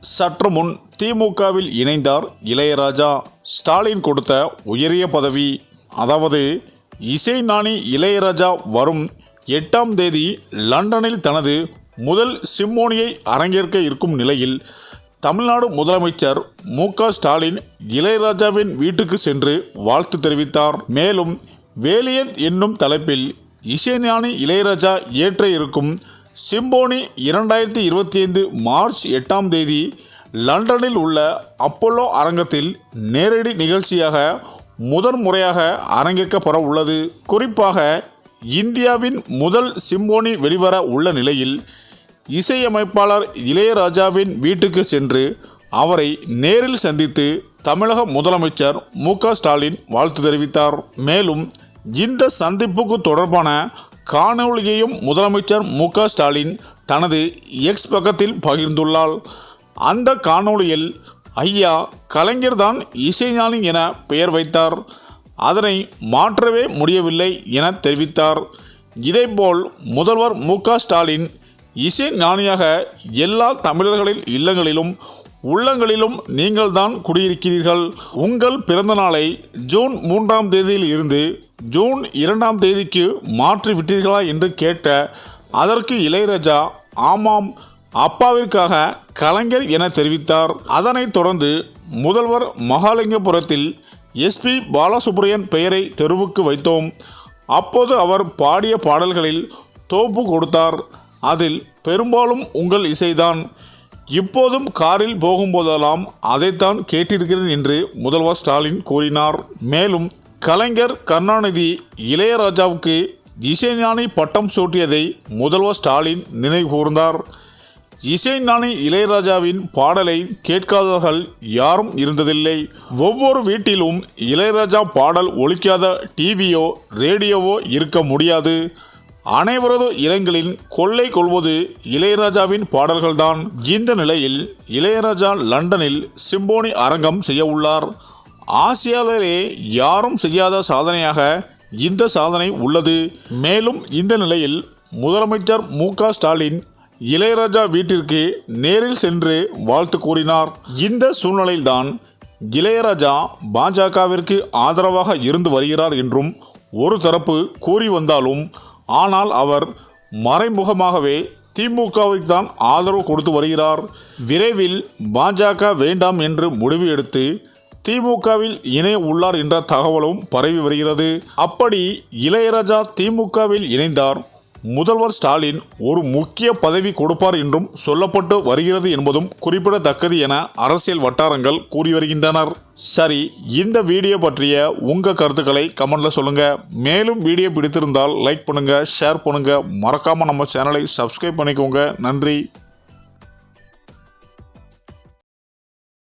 சற்று முன் திமுகவில் இணைந்தார் இளையராஜா. ஸ்டாலின் கொடுத்த உயரிய பதவி. அதாவது இசை நாணி இளையராஜா வரும் எட்டாம் தேதி லண்டனில் தனது முதல் சிம்மோனியை அரங்கேற்க இருக்கும் நிலையில் தமிழ்நாடு முதலமைச்சர் மு ஸ்டாலின் இளையராஜாவின் வீட்டுக்கு சென்று வாழ்த்து தெரிவித்தார். மேலும் வேலியன் என்னும் தலைப்பில் இசைஞானி இளையராஜா ஏற்ற இருக்கும் சிம்போனி இரண்டாயிரத்தி இருபத்தி ஐந்து மார்ச் எட்டாம் தேதி லண்டனில் உள்ள அப்போலோ அரங்கத்தில் நேரடி நிகழ்ச்சியாக முதன் முறையாக அரங்கேற்கப்பட உள்ளது. குறிப்பாக இந்தியாவின் முதல் சிம்போனி வெளிவர உள்ள நிலையில் இசையமைப்பாளர் இளையராஜாவின் வீட்டுக்கு சென்று அவரை நேரில் சந்தித்து தமிழக முதலமைச்சர் மு க ஸ்டாலின் வாழ்த்து தெரிவித்தார். மேலும் இந்த சந்திப்புக்கு தொடர்பான காணொளியையும் முதலமைச்சர் மு ஸ்டாலின் தனது எக்ஸ் பக்கத்தில் பகிர்ந்துள்ளார். அந்த காணொளியில் ஐயா கலைஞர்தான் இசைஞானி என பெயர் வைத்தார். அதனை மாற்றவே முடியவில்லை என தெரிவித்தார். இதேபோல் முதல்வர் மு ஸ்டாலின் இசை ஞானியாக எல்லா தமிழர்களின் இல்லங்களிலும் உள்ளங்களிலும் நீங்கள்தான் குடியிருக்கிறீர்கள். உங்கள் பிறந்த நாளை ஜூன் மூன்றாம் தேதியில் இருந்து ஜூன் இரண்டாம் தேதிக்கு மாற்றி விட்டீர்களா என்று கேட்ட அதற்கு இளையராஜா ஆமாம் அப்பாவிற்காக கலைஞர் என தெரிவித்தார். அதனைத் தொடர்ந்து முதல்வர் மகாலிங்கபுரத்தில் எஸ்பி பாலசுப்ரியன் பெயரை தெருவுக்கு வைத்தோம். அப்போது அவர் பாடிய பாடல்களில் தோப்பு கொடுத்தார். அதில் பெரும்பாலும் உங்கள் இசைதான். இப்போதும் காரில் போகும்போதெல்லாம் அதைத்தான் கேட்டிருக்கிறேன் என்று முதல்வர் ஸ்டாலின் கூறினார். மேலும் கலைஞர் கருணாநிதி இளையராஜாவுக்கு இசைஞானி பட்டம் சூட்டியதை முதல்வர் ஸ்டாலின் நினைவு கூர்ந்தார் இசைஞானி இளையராஜாவின் பாடலை கேட்காதவர்கள் யாரும் இருந்ததில்லை. ஒவ்வொரு வீட்டிலும் இளையராஜா பாடல் ஒழிக்காத டிவியோ ரேடியோவோ இருக்க முடியாது. அனைவரது இளங்களின் கொள்ளை கொள்வது இளையராஜாவின் பாடல்கள்தான். இந்த நிலையில் இளையராஜா லண்டனில் சிம்போனி அரங்கம் செய்ய உள்ளார். ஆசியாவிலே யாரும் செய்யாத சாதனையாக இந்த சாதனை உள்ளது. மேலும் இந்த நிலையில் முதலமைச்சர் மு ஸ்டாலின் இளையராஜா வீட்டிற்கு நேரில் சென்று வாழ்த்து கூறினார். இந்த சூழ்நிலையில்தான் இளையராஜா பாஜகவிற்கு ஆதரவாக இருந்து வருகிறார் என்றும் ஒரு தரப்பு கூறி வந்தாலும் ஆனால் அவர் மறைமுகமாகவே திமுகவுக்கு தான் ஆதரவு கொடுத்து வருகிறார். விரைவில் பாஜக வேண்டாம் என்று முடிவு எடுத்து திமுகவில் இணைய உள்ளார் என்ற தகவலும் பரவி வருகிறது. அப்படி இளையராஜா திமுகவில் இணைந்தார். முதல்வர் ஸ்டாலின் ஒரு முக்கிய பதவி கொடுப்பார் என்றும் சொல்லப்பட்டு வருகிறது என்பதும் குறிப்பிடத்தக்கது என அரசியல் வட்டாரங்கள் கூறி வருகின்றனர். சரி இந்த வீடியோ பற்றிய உங்கள் கருத்துக்களை கமெண்ட்ல சொல்லுங்க. மேலும் வீடியோ பிடித்திருந்தால் லைக் பண்ணுங்க ஷேர் பண்ணுங்க. மறக்காம நம்ம சேனலை சப்ஸ்கிரைப் பண்ணிக்கோங்க. நன்றி.